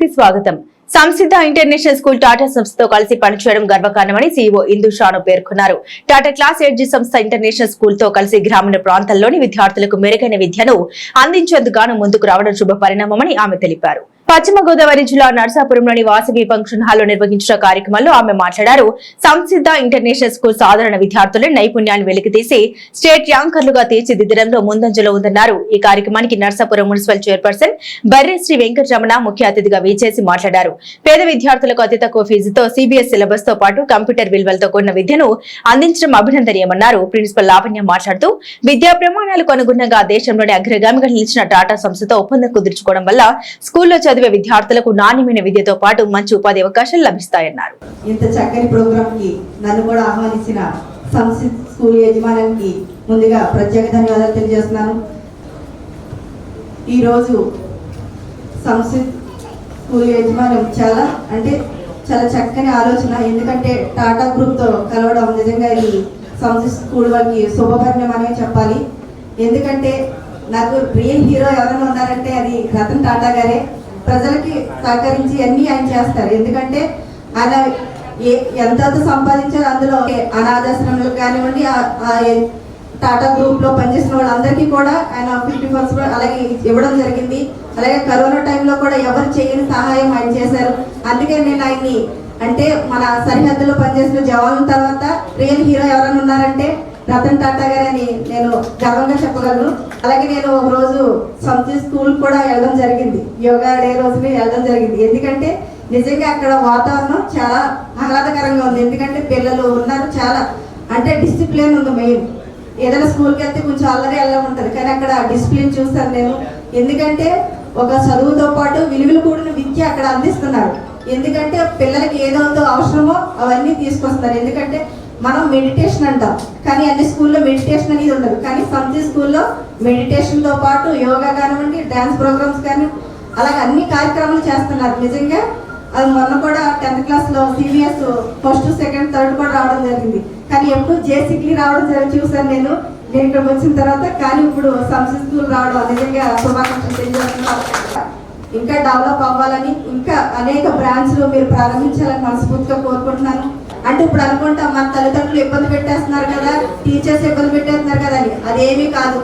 కి స్వాగతం. సంసిద్ధ international school Tata సంస్థతో కలిసి పనిచేయడం గర్వకారణమని సీఈఓ ఇందు షాను పేర్కొన్నారు. టాటా క్లాస్ ఎడ్జి సంస్థ ఇంటర్నేషనల్ స్కూల్తో కలిసి గ్రామీణ ప్రాంతాల్లోని విద్యార్థులకు మెరుగైన విద్యను అందించేందుకు ముందుకు రావడం శుభ పరిణామమని ఆమె తెలిపారు. పశ్చిమ గోదావరి జిల్లా నర్సాపురంలోని వాసవి ఫంక్షన్ హాల్లో నిర్వహించిన కార్యక్రమంలో ఆమె మాట్లాడారు. సంసిద్ధ ఇంటర్నేషనల్ స్కూల్ సాధారణ విద్యార్థుల నైపుణ్యాన్ని వెలికితీసి స్టేట్ యాంకర్లుగా తీర్చిదిద్దడంలో ముందంజలో ఉందన్నారు. ఈ కార్యక్రమానికి నర్సాపురం మున్సిపల్ చైర్పర్సన్ బర్రె శ్రీ వెంకటరమణ ముఖ్య అతిథిగా వీచేసి మాట్లాడారు. పేద విద్యార్థులకు అతి తక్కువ ఫీజుతో సిబిఎస్ సిలబస్తో పాటు కంప్యూటర్ విలువలతో కూడిన విద్యను అందించడం అభినందనీయమన్నారు. ప్రిన్సిపల్ లావణ్య మాట్లాడుతూ విద్యా ప్రమాణాలకు అనుగుణంగా దేశంలోని అగ్రగామిగా నిలిచిన టాటా సంస్థతో ఒప్పందం కుదుర్చుకోవడం వల్ల స్కూల్లో చదివే విద్యార్థులకు నాణ్యమైన విద్యతో పాటు మంచి ఉపాధి అవకాశాలు లభిస్తాయన్నారు. ఇంత చక్కని ప్రోగ్రామ్కి నన్ను కూడా ఆహ్వానించిన సంసిత్ స్కూల్ యజమానికి ముందుగా ప్రత్యేక ధన్యవాదాలు తెలియజేస్తున్నాను. ఈరోజు సంస్కృత్ స్కూల్ యజమానం చాలా అంటే చాలా చక్కని ఆలోచన. ఎందుకంటే టాటా గ్రూప్తో కలవడం నిజంగా ఇది సంసిత్ స్కూల్ వాళ్ళకి శుభపరిణమనే చెప్పాలి. ఎందుకంటే నాకు రియల్ హీరో ఎవరైనా ఉన్నారంటే అది రతన్ టాటా గారే. ప్రజలకి సహకరించి అన్ని ఆయన చేస్తారు. ఎందుకంటే ఆయన ఏ ఎంత సంపాదించారో అందులో అనాథాశ్రమాలకు కానివ్వండి ఆ- టాటా గ్రూప్లో పనిచేసిన వాళ్ళందరికీ కూడా ఆయన ఫిఫ్టీ పర్సెంట్ అలాగే ఇవ్వడం జరిగింది. అలాగే కరోనా టైంలో కూడా ఎవరు చేయని సహాయం ఆయన చేశారు. అందుకే నేను ఆయన్ని అంటే మన సరిహద్దులో పనిచేసిన జవాన్ తర్వాత రియల్ హీరో ఎవరైనా ఉన్నారంటే రతన్ టాటా గారని నేను గర్వంగా చెప్పగలను. అలాగే నేను ఒక రోజు సొంత స్కూల్ కూడా వెళ్ళడం జరిగింది. యోగా డే రోజుని వెళ్ళడం జరిగింది. ఎందుకంటే నిజంగా అక్కడ వాతావరణం చాలా ఆహ్లాదకరంగా ఉంది. ఎందుకంటే పిల్లలు ఉన్నారు చాలా. అంటే డిసిప్లిన్ ఉంది మెయిన్. ఏదైనా స్కూల్కి వెళ్తే కొంచెం అల్లరి అల్లం ఉంటుంది. కానీ అక్కడ డిసిప్లిన్ చూస్తాను నేను. ఎందుకంటే ఒక చదువుతో పాటు విలువలు కూడిన విద్య అక్కడ అందిస్తున్నారు. ఎందుకంటే పిల్లలకి ఏదైతే అవసరమో అవన్నీ తీసుకొస్తారు ఎందుకంటే మనం మెడిటేషన్ అంటాం. కానీ అన్ని స్కూల్లో మెడిటేషన్ అనేది ఉండదు. కానీ సంతి స్కూల్లో మెడిటేషన్తో పాటు యోగా కానివ్వండి డ్యాన్స్ ప్రోగ్రామ్స్ కానీ అలాగే అన్ని కార్యక్రమాలు చేస్తున్నారు. నిజంగా అది మొన్న కూడా టెన్త్ క్లాస్లో seniors CBS first second third కూడా రావడం జరిగింది. కానీ ఎప్పుడు జేసిక్లీ రావడం జరిగింది. చూసాను నేను. నేను ఇక్కడికి వచ్చిన తర్వాత కానీ ఇప్పుడు సంస్థ స్కూల్ రావడం నిజంగా శుభాకాంక్షలు తెలియజేస్తున్నాను. ఇంకా డెవలప్ అవ్వాలని ఇంకా అనేక బ్రాంచ్లు మీరు ప్రారంభించాలని మనస్ఫూర్తిగా కోరుకుంటున్నాను. అంటే ఇప్పుడు అనుకుంటా మన తల్లిదండ్రులు ఇబ్బంది పెట్టేస్తున్నారు కదా టీచర్స్ ఇబ్బంది పెట్టేస్తున్నారు కదా అని. అదేమీ కాదు.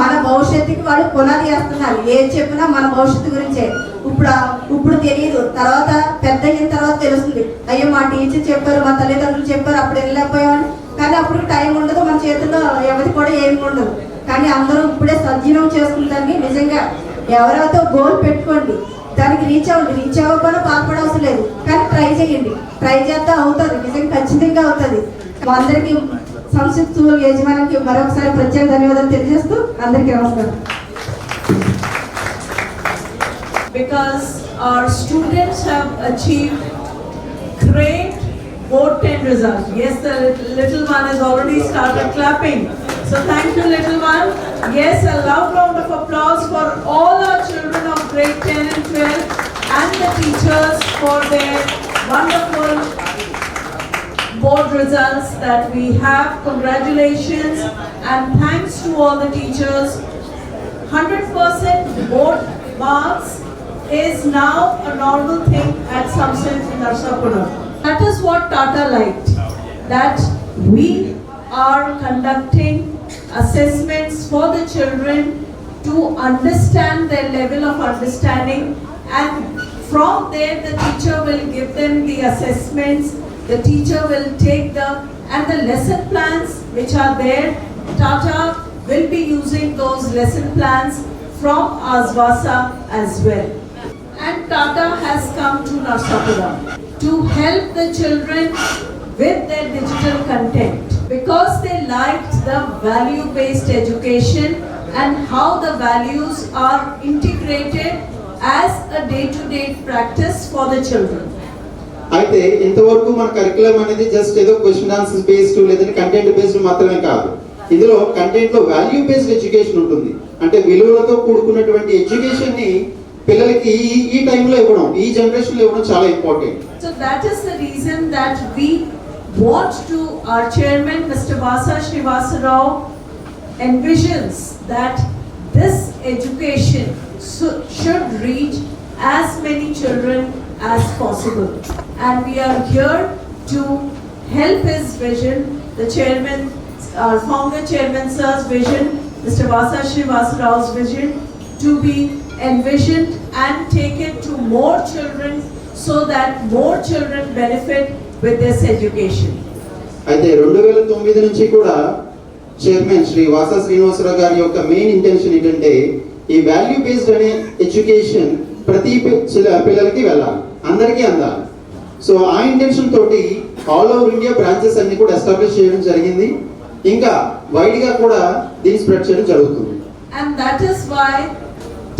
మన భవిష్యత్తుకి వాళ్ళు పునాది వేస్తున్నారు. ఏది చెప్పినా మన భవిష్యత్తు గురించే. ఇప్పుడు ఇప్పుడు తెలియదు తర్వాత పెద్ద అయిన తర్వాత తెలుస్తుంది. అయ్యో మా టీచర్ చెప్పారు మా తల్లిదండ్రులు చెప్పారు అప్పుడు వెళ్ళలేకపోయామని. కానీ అప్పుడు టైం ఉండదు మన చేతుల్లో ఎవరికి కూడా ఏమి ఉండదు. కానీ అందరూ ఇప్పుడే సజీవం చేసుకుంటారని నిజంగా ఎవరైతే గోల్ పెట్టుకోండి దానికి రీచ్ అవ్వండి రీచ్ అవ్వకుండా బాధపడవసరం లేదు కానీ ట్రై చేయండి ట్రై చేస్తే అవుతుంది నిజంగా ఖచ్చితంగా అవుతుంది మా అందరికీ సంస్కృతి యజమానికి మరొకసారి ప్రత్యేక ధన్యవాదాలు తెలియజేస్తూ అందరికీ నమస్కారం because our students have achieved great vote 10 results. Yes, the little one has already started clapping. So thank you, little one. Yes, a loud round of applause 10 and 12 and the teachers for their wonderful board results that we have. Congratulations and thanks to all the teachers. 100% board marks is now a normal thing at Samson Narsapura. That is what Tata liked, that we are conducting assessments for the children to understand their level of understanding and from there the teacher will give them the assessments, the teacher will take the, and the lesson plans which are there, Tata will be using those lesson plans from Azvasa as well. And Tata has come to Narsapura to help the children with their digital content because they liked the value-based education and how the values are integrated as a day-to-day practice for the children. అయితే ఇంతవరకు మన curriculum అనేది just ఏదో question answer based లేదంటే content based మాత్రమే కాదు ఇందులో కంటెంట్లో value based education ఉంటుంది అంటే విలువలతో కూడుకున్నటువంటి ఎడ్యుకేషన్ని పిల్లలకి ఈ ఈ టైంలో ఇవ్వడం ఈ జనరేషన్లో ఇవ్వడం చాలా important So that is the reason that we want to, our chairman, Mr. Vasa Srivasa Rao, envisions that this education so- should reach as many children as possible. And we are here to help his vision, the chairman, our founder chairman sir's vision, Mr. Vasa Srivastava's vision, to be envisioned and take it to more children so that more children benefit with this education. అయితే రెండు వేల తొమ్మిది నుంచి కూడా chairman Shri వాస శ్రీనివాసరావు గారి యొక్క main intention ఏంటంటే ఈ వాల్యూ బేస్డ్ అనే ఎడ్యుకేషన్ ప్రతి పిల్లలకి వెళ్ళాలి. అందరికీ అందాలి. సో ఆ ఇంటెన్షన్ తోటి ఆల్ ఓవర్ ఇండియా బ్రాంచెస్ అన్ని కూడా ఎస్టాబ్లిష్ చేయడం జరిగింది. ఇంకా వైడ్గా కూడా దీన్ని స్ప్రెడ్ చేయడం జరుగుతుంది. And that is why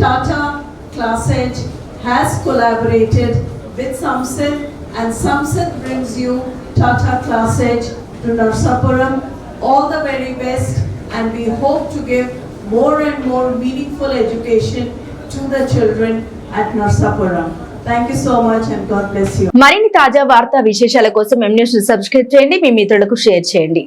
Tata class edge has collaborated with with and and Samsit brings you Tata Class Edge to Narsapuram. All the very best and we hope to give more and more meaningful education to the children at Narsapuram. Thank you so much and God bless you. మరిన్ని తాజా వార్తా విశేషాల కోసం M news subscribe చేయండి మీ మిత్రులకు share చేయండి